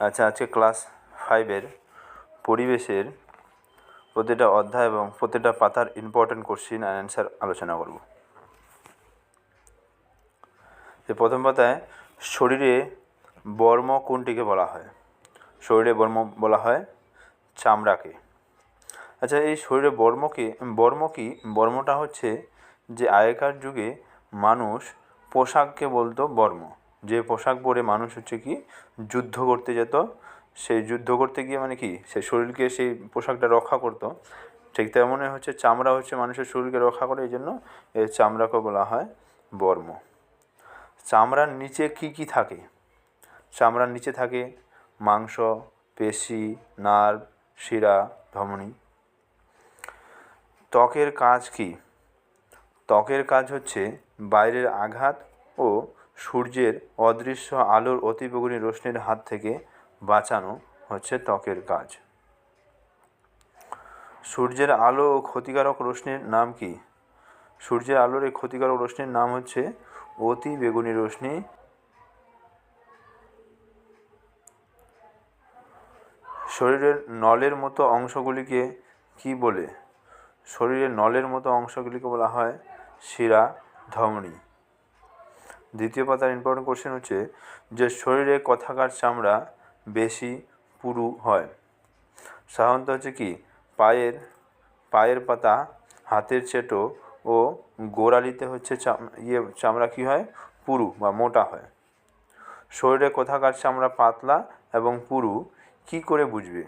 আচ্ছা আজকে ক্লাস ফাইভের পরিবেশের প্রতিটা অধ্যায় এবং প্রতিটা পাতার ইম্পর্ট্যান্ট কোশ্চিন অ্যান্ড অ্যান্সার আলোচনা করব। যে প্রথম পাতায় শরীরে বর্ম কোনটিকে বলা হয়? শরীরে বর্ম বলা হয় চামড়াকে। আচ্ছা এই শরীরে বর্মকে বর্ম কি? বর্মটা হচ্ছে যে আগেকার যুগে মানুষ পোশাককে বলতো বর্ম। যে পোশাক পরে মানুষ হচ্ছে কি যুদ্ধ করতে যেত, সেই যুদ্ধ করতে গিয়ে মানে কি সে শরীরকে সেই পোশাকটা রক্ষা করতো। ঠিক তেমনই হচ্ছে চামড়া হচ্ছে মানুষের শরীরকে রক্ষা করে, এই জন্য এই চামড়াকে বলা হয় বর্ম। চামড়ার নিচে কি কি থাকে? চামড়ার নিচে থাকে মাংস, পেশি, নার্ভ, শিরা, ধমনী। ত্বকের কাজ কি? ত্বকের কাজ হচ্ছে বাইরের আঘাত ও সূর্যের অদৃশ্য আলোর অতিবেগুনি রশ্মির হাত থেকে বাঁচানো হচ্ছে ত্বকের কাজ। সূর্যের আলো ও ক্ষতিকারক রশ্মির নাম কি? সূর্যের আলোর এই ক্ষতিকারক রশ্মির নাম হচ্ছে অতি বেগুনি রশ্মি। শরীরের নলের মতো অংশগুলিকে কি বলে? শরীরের নলের মতো অংশগুলিকে বলা হয় শিরা ধমনী। দ্বিতীয় পাতার ইম্পর্টেন্ট কোশ্চেন হচ্ছে যে শরীরে কথাকার চামড়া বেশি পুরু হয়। সাধারণত হচ্ছে কি, পায়ের পায়ের পাতা, হাতের চেটো ও গোড়ালিতে হচ্ছে ইয়ে চামড়া কী হয়? পুরু বা মোটা হয়। শরীরে কোথাকার চামড়া পাতলা এবং পুরু কি করে বুঝবে?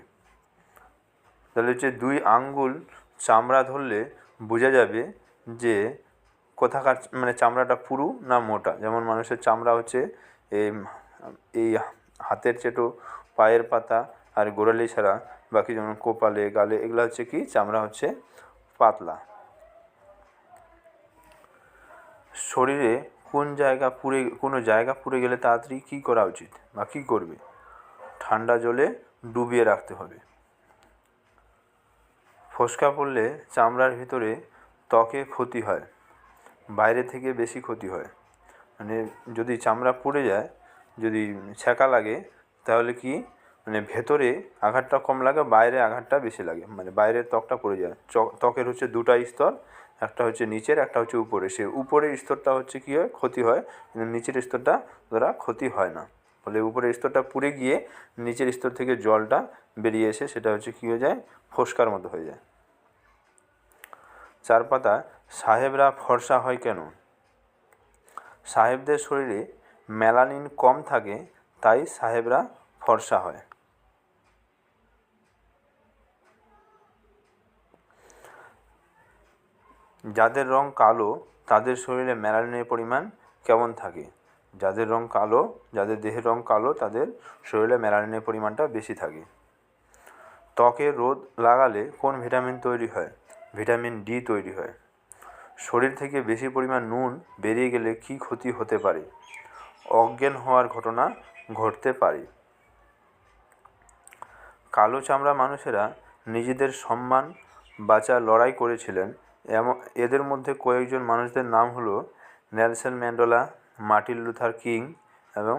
তাহলে হচ্ছে দুই আঙ্গুল চামড়া ধরলে বোঝা যাবে যে কোথাকার মানে চামড়াটা পুরু না মোটা? যেমন মানুষের চামড়া হচ্ছে এই হাতের চেটো, পায়ের পাতা আর গোড়ালি ছাড়া বাকি যেমন কপালে, গালে, এগুলো হচ্ছে কি? চামড়া হচ্ছে পাতলা। শরীরে কোন জায়গা পুড়ে, কোনো জায়গা পুড়ে গেলে তাড়াতাড়ি কী করা উচিত বা কী করবে? ঠান্ডা জলে ডুবিয়ে রাখতে হবে। ফোসকা পড়লে চামড়ার ভিতরে ত্বকে ক্ষতি হয়। বাইরে থেকে বেশি ক্ষতি হয়। মানে যদি চামড়া পুড়ে যায়, যদি ছ্যাঁকা লাগে, তাহলে কি? মানে ভেতরে আঘাতটা কম লাগে, বাইরে আঘাতটা বেশি লাগে। মানে বাইরের ত্বকটা পড়ে যায়। ত্বকের হচ্ছে দুটা স্তর, একটা হচ্ছে নিচের, একটা হচ্ছে উপরে। সে উপরের স্তরটা হচ্ছে কী হয়? ক্ষতি হয়। কিন্তু নিচের স্তরটা ধরা ক্ষতি হয় না। ফলে উপরের স্তরটা পুড়ে গিয়ে নিচের স্তর থেকে জলটা বেরিয়ে এসে সেটা হচ্ছে কী হয়ে যায়? ফোসকার মতো হয়ে যায়। চার পাতা সাহেবরা ফর্সা হয় কেন? সাহেবদের শরীরে মেলানিন কম থাকে, তাই সাহেবরা ফর্সা হয়। যাদের রং কালো, তাদের শরীরে মেলানিনের পরিমাণ কেমন থাকে? যাদের রং কালো, যাদের দেহের রং কালো, তাদের শরীরে মেলানিনের পরিমাণটা বেশি থাকে। ত্বকে রোদ লাগালে কোন ভিটামিন তৈরি হয়? ভিটামিন ডি তৈরি হয়। শরীর থেকে বেশি পরিমাণ নুন বেরিয়ে গেলে কী ক্ষতি হতে পারে? অজ্ঞান হওয়ার ঘটনা ঘটতে পারে। কালো চামড়া মানুষেরা নিজেদের সম্মান বাঁচার লড়াই করেছিলেন। এমন, এদের মধ্যে কয়েকজন মানুষদের নাম হলো Nelson Mandela, Martin Luther King এবং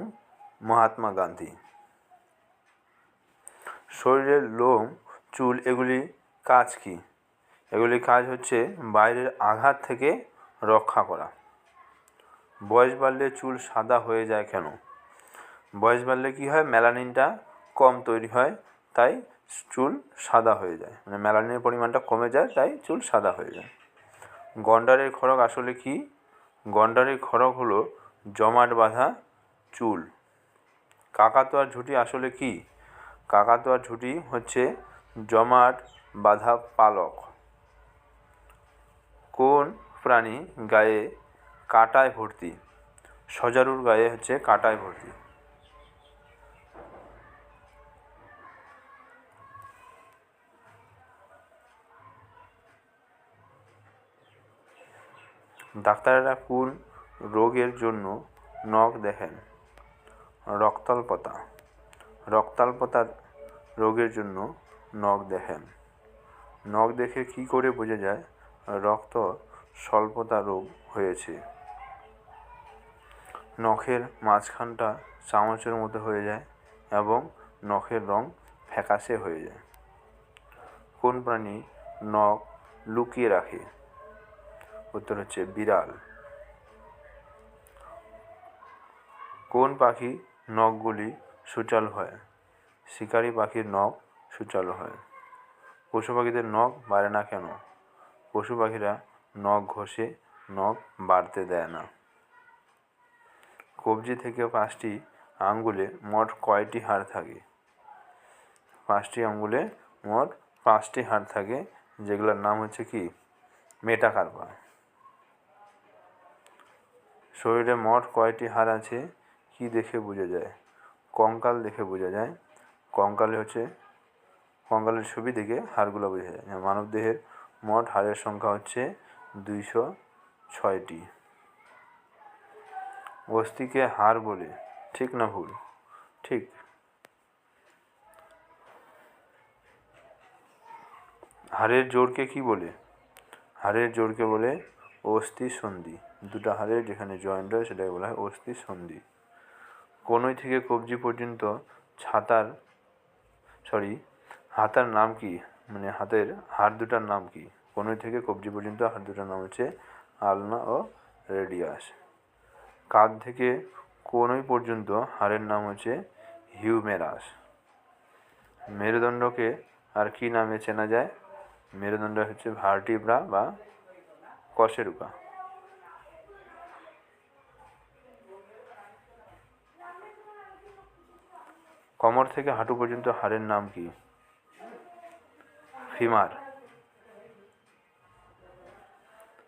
মহাত্মা গান্ধী। শরীরের লোম, চুল, এগুলি কাজ কী? এগুলির কাজ হচ্ছে বাইরের আঘাত থেকে রক্ষা করা। বয়স বাড়লে চুল সাদা হয়ে যায় কেন? বয়স বাড়লে কী হয়? মেলানিনটা কম তৈরি হয়, তাই চুল সাদা হয়ে যায়। মানে মেলানিনের পরিমাণটা কমে যায়, তাই চুল সাদা হয়ে যায়। গন্ডারের খড়গ আসলে কি? গন্ডারের খড়গ হলো জমাট বাঁধা চুল। কাকাতোয়ার ঝুঁটি আসলে কি? কাকাতোয়ার ঝুঁটি হচ্ছে জমাট বাঁধা পালক। কোন প্রাণী গায়ে কাঁটায় ভর্তি? সজারুর গায়ে হচ্ছে কাঁটায় ভর্তি। ডাক্তারেরা কোন রোগের জন্য নখ দেখেন? রক্তাল্পতা। রক্তাল্পতার রোগের জন্য নখ দেখেন। নখ দেখে কী করে বোঝা যায়? রক্ত স্বল্পতা রোগ হয়েছে। নখের মাঝখানটা চামচের মতো হয়ে যায় এবং নখের রং ফ্যাকাশে হয়ে যায়। কোন প্রাণী নখ লুকিয়ে রাখে? উত্তর হচ্ছে বিড়াল। কোন পাখি নখগুলি সূচালো হয়? শিকারী পাখির নখ সূচালো হয়। পশু পাখিদের নখ বাড়ে না কেন? পশু পাখিরা নখ ঘষে নখ বাড়তে দেয় না। কবজি থেকে পাঁচটি আঙ্গুলে মোট কয়টি হাড় থাকে? পাঁচটি আঙ্গুলে মোট পাঁচটি হাড় থাকে, যেগুলোর নাম হচ্ছে কি? মেটাকার্পা। শরীরে মোট কয়টি হাড় আছে, কি দেখে বোঝা যায়? কঙ্কাল দেখে বোঝা যায়। কঙ্কালে হচ্ছে, কঙ্কালের ছবি দেখে হাড়গুলো বোঝা যায়। মানব দেহের মোট হাড়ের সংখ্যা হচ্ছে দুইশো ছয়টি। অস্থিকে হাড় বলে, ঠিক না ভুল? ঠিক। হাড়ের জোরকে কি বলে? হাড়ের জোরকে বলে অস্থি সন্ধি। দুটো হাড়ের যেখানে জয়েন্ট হয় সেটাকে বলা হয় অস্থি সন্ধি। কনুই থেকে কবজি পর্যন্ত ছাতার সরি হাতার নাম কি? মানে হাতের হাড় দুটার নাম কি? কনুই থেকে কবজি পর্যন্ত হাড় দুটার নাম হচ্ছে আলনা ও রেডিয়াস। কাঁধ থেকে কনুই পর্যন্ত হাড়ের নাম হচ্ছে হিউমেরাস। মেরুদণ্ডকে আর কি নামে চেনা যায়? মেরুদণ্ড হচ্ছে ভার্টিব্রা বা কশেরুকা। কোমর থেকে হাঁটু পর্যন্ত হাড়ের নাম কি? ফিমার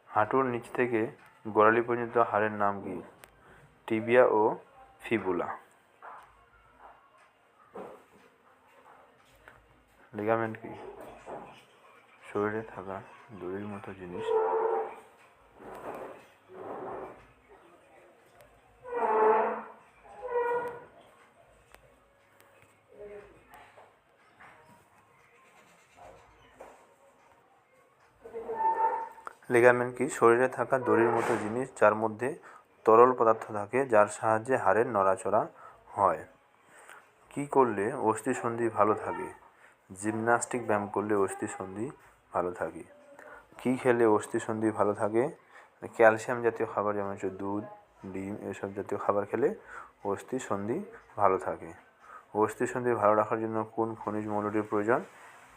হাঁটুর নিচ থেকে গোড়ালি পর্যন্ত হাড়ের নাম কি? টিবিয়া ও ফিবুলা। লিগামেন্ট কি? শরীরে থাকা দড়ির মতো জিনিস। লিগামেন্ট কি? শরীরে থাকা দড়ির মতো জিনিস যার মধ্যে তরল পদার্থ থাকে, যার সাহায্যে হাড়ের নড়াচড়া হয়। কি করলে অস্থিসন্ধি ভালো থাকে? জিমনাস্টিক ব্যায়াম করলে অস্থিসন্ধি ভালো থাকে। কী খেলে অস্থিসন্ধি ভালো থাকে? ক্যালসিয়াম জাতীয় খাবার যেমন হচ্ছে দুধ, ডিম, এসব জাতীয় খাবার খেলে অস্থিসন্ধি ভালো থাকে। অস্থিসন্ধি ভালো রাখার জন্য কোন খনিজ মৌলটির প্রয়োজন?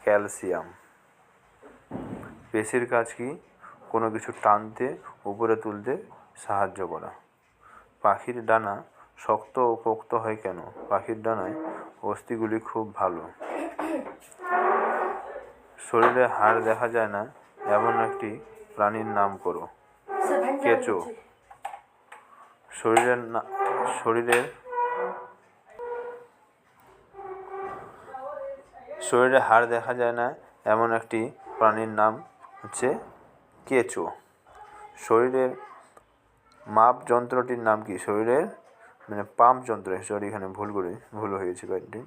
ক্যালসিয়াম। পেশির কাজ কি? কোনো কিছু টানতে, উপরে তুলতে সাহায্য করা। পাখির ডানা শক্ত ও পোক্ত হয় কেন? পাখির ডানায় অস্থিগুলি খুব ভালো। শরীরে হাড় দেখা যায় না, এমন একটি প্রাণীর নাম করো। কেঁচো। শরীরের না, শরীরের, শরীরে হাড় দেখা যায় না, এমন একটি প্রাণীর নাম হচ্ছে কেঁচো। শরীরের মাপ যন্ত্রটির নাম কি? শরীরের মানে পাম্প যন্ত্র সরি এখানে ভুল করে, ভুল হয়ে গেছে কয়েকটি।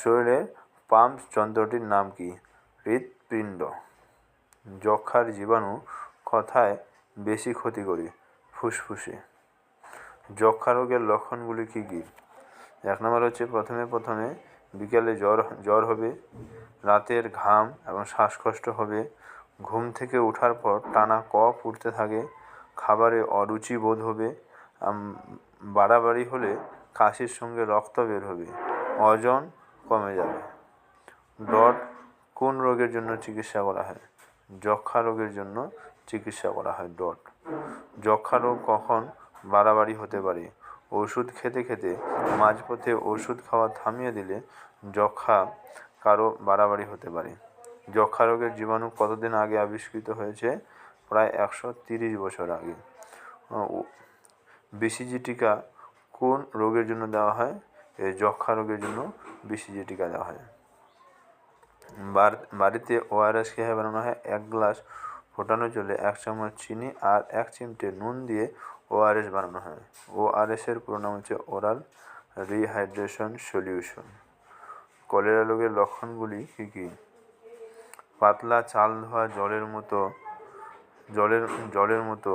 শরীরের পাম্প যন্ত্রটির নাম কি? হৃৎপিণ্ড। যক্ষার জীবাণু কথায় বেশি ক্ষতি করে, ফুসফুসে। যক্ষা রোগের লক্ষণগুলি কী কী? এক নম্বর হচ্ছে প্রথমে প্রথমে বিকেলে জ্বর জ্বর হবে, রাতের ঘাম এবং শ্বাসকষ্ট হবে ঘুম থেকে ওঠার পর টানা কফ উঠতে থাকে, খাবারে অরুচি বোধ হবে বাড়াবাড়ি হলে কাশির সঙ্গে রক্ত বের হবে, ওজন কমে যাবে। ডট, কোন রোগের জন্য চিকিৎসা করা হয়? যক্ষা রোগের জন্য চিকিৎসা করা হয় ডট। যক্ষা রোগ কখন বাড়াবাড়ি হতে পারে? ওষুধ খেতে খেতে মাঝপথে ওষুধ খাওয়া থামিয়ে দিলে যক্ষা কারও বাড়াবাড়ি হতে পারে। যক্ষা রোগের জীবাণু কতদিন আগে আবিষ্কৃত হয়েছে? প্রায় একশো তিরিশ বছর আগে। বিসিজি টিকা কোন রোগের জন্য দেওয়া হয়? এই যক্ষা রোগের জন্য বিসিজি টিকা দেওয়া হয়। বাড়িতে ওআরএস কীভাবে বানানো হয়? এক গ্লাস ফোটানো জলে এক চামচ চিনি আর এক চিমটে নুন দিয়ে ওআরএস বানানো হয়। ওআরএসের পুরো নাম হচ্ছে ওরাল রিহাইড্রেশন সলিউশন কলেরা রোগের লক্ষণগুলি কী কী? পাতলা চাল ধোয়া জলের মতো, জলের জলের মতো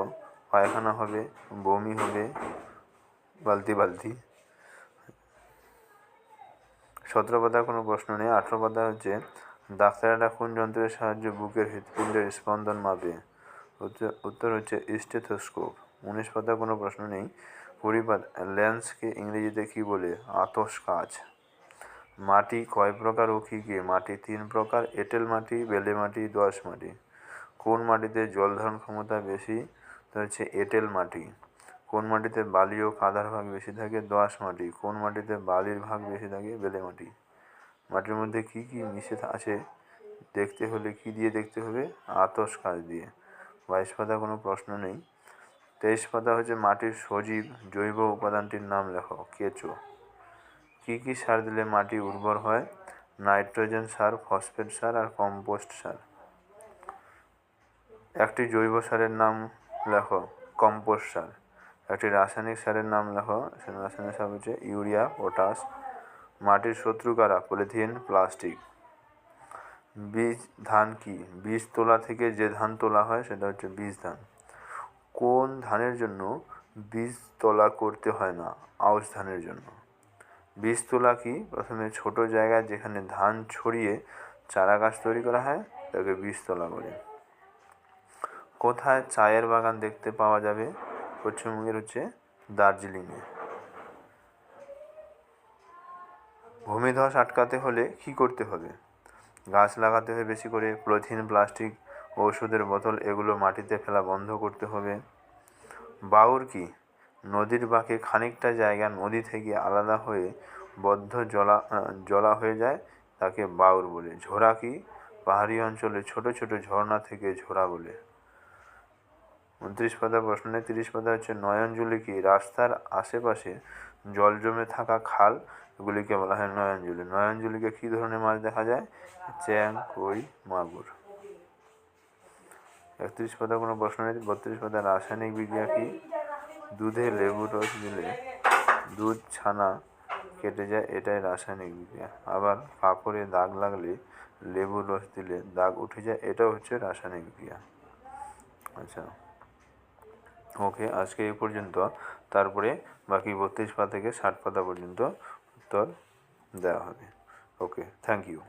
পায়খানা হবে, বমি হবে, বালতি বালতি। সতেরো পাতার কোনো প্রশ্ন নেই। আঠেরো পাতা হচ্ছে ডাক্তারেরা কোন যন্ত্রের সাহায্যে বুকের হৃৎপিণ্ডের স্পন্দন মাপে? উত্তর হচ্ছে স্টেথোস্কোপ। উনিশ পাতার কোনো প্রশ্ন নেই। কুড়ি পাতা লেন্সকে ইংরেজিতে কী বলে? আতস কাজ। মাটি কয় প্রকার ও কী কী? মাটি তিন প্রকার, এঁটেল মাটি, বেলে মাটি দোআঁশ মাটি। কোন মাটিতে জল ধারণ ক্ষমতা বেশি? তা হচ্ছে এঁটেল মাটি। কোন মাটিতে বালি ও কাদার ভাগ বেশি থাকে? দোআঁশ মাটি। কোন মাটিতে বালির ভাগ বেশি থাকে? বেলে মাটি। মাটির মধ্যে কী কী মিশে আছে? দেখতে হলে, কী দিয়ে দেখতে হবে? আতস কাজ দিয়ে। বাইশ পাতা কোনো প্রশ্ন নেই। তেইশ পাতা হচ্ছে মাটির সজীব জৈব উপাদানটির নাম লেখো, কেঁচো। কী কী সার দিলে মাটি উর্বর হয়? নাইট্রোজেন সার, ফসফেট সার আর কম্পোস্ট সার। একটি জৈব সারের নাম লেখো, কম্পোস্ট সার। একটি রাসায়নিক সারের নাম লেখো রাসায়নিক সার হচ্ছে ইউরিয়া, পটাশ। মাটির শত্রু কারা? Polythene, plastic. বীজ, ধান কি? বীজ তোলা থেকে যে ধান তোলা হয়, সেটা হচ্ছে বীজ ধান। কোন ধানের জন্য বীজ তোলা করতে হয় না? আউশ ধানের জন্য। বীজ তোলা কি? প্রথমে ছোট জায়গায় যেখানে ধান ছড়িয়ে চারা গাছ তৈরি করা হয়, তাকে বীজ তোলা বলে। কোথায় চায়ের বাগান দেখতে পাওয়া যাবে? পশ্চিমবঙ্গের হচ্ছে দার্জিলিংয়ে। ভূমিধস আটকাতে হলে কি করতে হবে? গাছ লাগাতে হবে বেশি করে পলিথিন প্লাস্টিক ওষুধের বোতল, এগুলো মাটিতে ফেলা বন্ধ করতে হবে। বাউর কি? নদীর বাঁকে খানিকটা জায়গা নদী থেকে আলাদা হয়ে বদ্ধ জলা জলা হয়ে যায়, তাকে বাউর বলে। ঝোড়া কি? পাহাড়ি অঞ্চলে ছোট ছোট ঝর্ণা থেকে ঝোড়া বলে। উনত্রিশ পাতা প্রশ্ন তিরিশ পাতা হচ্ছে নয়নজুলি কি? রাস্তার আশেপাশে জল জমে থাকা খাল, এগুলিকে বলা হয় নয়নজুলি। নয়নজুলিকে কী ধরনের মাছ দেখা যায়? চ্যাং, কই, মাগুর। একত্রিশ পাতা কোনো প্রশ্ন নেই বত্রিশ পাতা রাসায়নিক বিক্রিয়া কি? দুধে লেবুর রস দিলে দুধ ছানা কেটে যায়, এটাই রাসায়নিক বিক্রিয়া। আবার কাপড়ে দাগ লাগলে লেবুর রস দিলে দাগ উঠে যায়, এটাও হচ্ছে রাসায়নিক বিক্রিয়া। আচ্ছা ওকে, আজকে এই পর্যন্ত। তারপরে বাকি বত্রিশ পাতা থেকে ষাট পাতা পর্যন্ত উত্তর দেওয়া হবে। Okay, thank you.